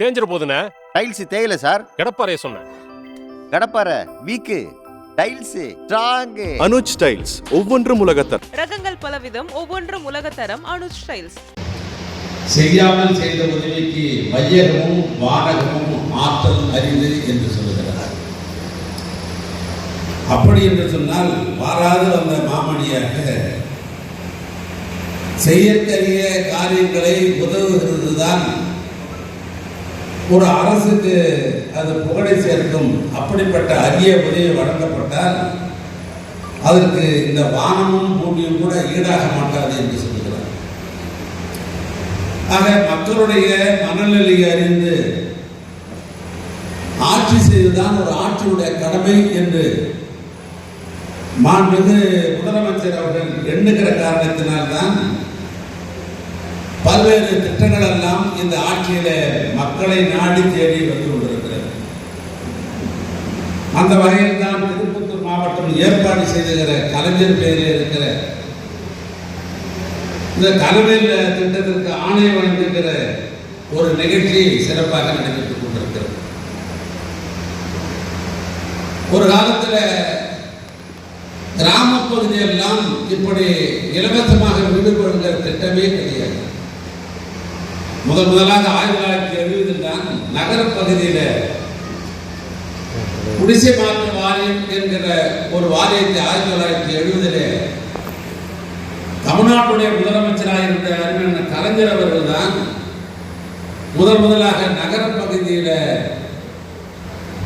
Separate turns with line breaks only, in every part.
தேஞ்சிட போதுண்ணே
tiles தேயல sir
கடப்பாறைய சொன்னேன்
கடப்பாறை weak tiles strong
Anuj tiles ஒவ்வொன்றும் உலகத்தர்
ரகங்கள் பலவிதம் ஒவ்வொன்றும் உலகத்தரம் அனுஜ் டைல்ஸ்
செய்யாமல் செய்த உதவிக்கு வையகமும் வானகமும் ஆற்றல் அறிந்து என்று சொல்லுகிறார் அப்படி என்று சொன்னால் வாராது வந்த மாமணியாக செய்யத்தறிய காரியங்களை உதவுகிறது தான் ஒரு அரசுக்கு அது புகழை சேர்க்கும் அப்படிப்பட்ட அரிய உதவி வழங்கப்பட்டால் அதற்கு இந்த வானமும் பூமியும் கூட ஈடாக மாட்டாது என்று சொல்கிறார் ஆக மக்களுடைய மனநிலையை அறிந்து ஆட்சி செய்துதான் ஒரு ஆட்சியுடைய கடமை என்று மாண்புமிகு முதலமைச்சர் அவர்கள் எண்ணுகிற காரணத்தினால்தான் பல்வேறு திட்டங்கள் எல்லாம் இந்த ஆட்சியில மக்களை நாடி தேடி வந்து கொண்டிருக்கிறது அந்த வகையில் தான் திருப்பத்தூர் மாவட்டம் ஏற்பாடு செய்திருக்கிற கலைஞர் பேரில் இருக்கிற இந்த தலைமையில் திட்டத்திற்கு ஆணையம் வழங்குகிற ஒரு நிகழ்ச்சி சிறப்பாக நடைபெற்றுக் கொண்டிருக்கிறது ஒரு காலத்தில் கிராமப்பகுதியெல்லாம் இப்படி இலவசமாக வீடு கொள்கிற திட்டமே கிடையாது முதல் முதலாக ஆயிரத்தி தொள்ளாயிரத்தி எழுபதில் தான் நகர பகுதியில குடிசை மாற்ற வாரியம் என்கிற ஒரு வாரியத்தை ஆயிரத்தி தொள்ளாயிரத்தி எழுபதில் தமிழ்நாட்டுடைய முதலமைச்சராக இருந்த அறிஞர் கலைஞர் அவர்கள் தான் முதல் முதலாக நகர பகுதியில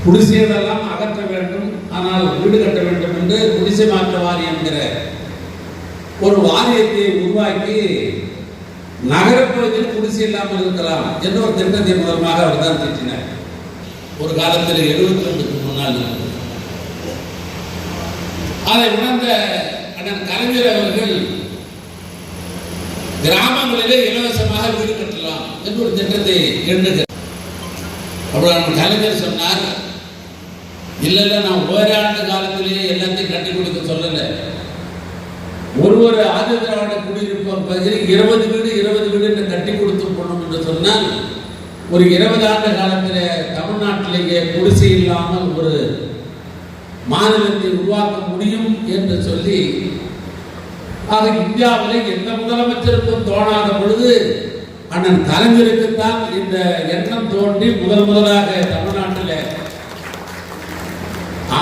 குடிசையெல்லாம் அகற்ற வேண்டும் ஆனால் வீடு கட்ட வேண்டும் என்று குடிசை மாற்ற வாரியம் என்கிற ஒரு வாரியத்தை உருவாக்கி நகரப்புறத்தில் குடிசை இல்லாமல் இருக்கலாம் என்ற ஒரு திட்டத்தை மூலமாக அவர் தான் திட்டினார் ஒரு காலத்தில் எழுபத்தி ரெண்டுக்கு முன்னால் அதை உணர்ந்த அண்ணன் கலைஞர் அவர்கள் கிராமங்களிலே இலவசமாக வீடு கட்டலாம் என்று ஒரு திட்டத்தை எண்ணுகிறார் அப்படி கலைஞர் சொன்னார் இல்லை இல்லை நான் ஓராண்டு காலத்திலேயே எல்லாத்தையும் கட்டி கொடுக்க சொல்லலை ஒரு ஒரு ஆதி திராவிட பகுதியில் இருபது வீடு இருபது வீடு என்று கட்டி கொடுத்து கொள்ளும் என்று சொன்னால் ஒரு இருபது ஆண்டு காலத்தில் தமிழ்நாட்டிலேயே குடிசை இல்லாமல் ஒரு மாநிலத்தை உருவாக்க முடியும் என்று சொல்லி ஆக இந்தியாவில் எந்த முதலமைச்சருக்கும் தோணாத பொழுது அண்ணன் கலைஞருக்குத்தான் இந்த எண்ணம் தோன்றி முதல் முதலாக தமிழ்நாட்டில்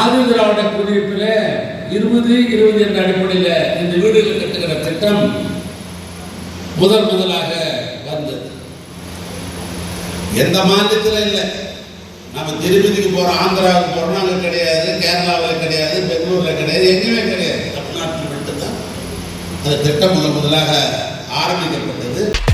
ஆதி திராவிட குடியிருப்பில் இருபது இருபது என்ற அடிப்படையில் இந்த வீடுகள் கட்டுகிற திட்டம் முதல் முதலாக வந்தது எந்த மாநிலத்தில் இல்லை நம்ம திருப்பதிக்கு போகிறோம் ஆந்திராவுக்கு போகிறோம் அங்கே கிடையாது கேரளாவில் கிடையாது பெங்களூரில் கிடையாது எங்கேயுமே கிடையாது தமிழ்நாட்டில் மட்டும்தான் அந்த திட்டம் முதல் முதலாக ஆரம்பிக்கப்பட்டது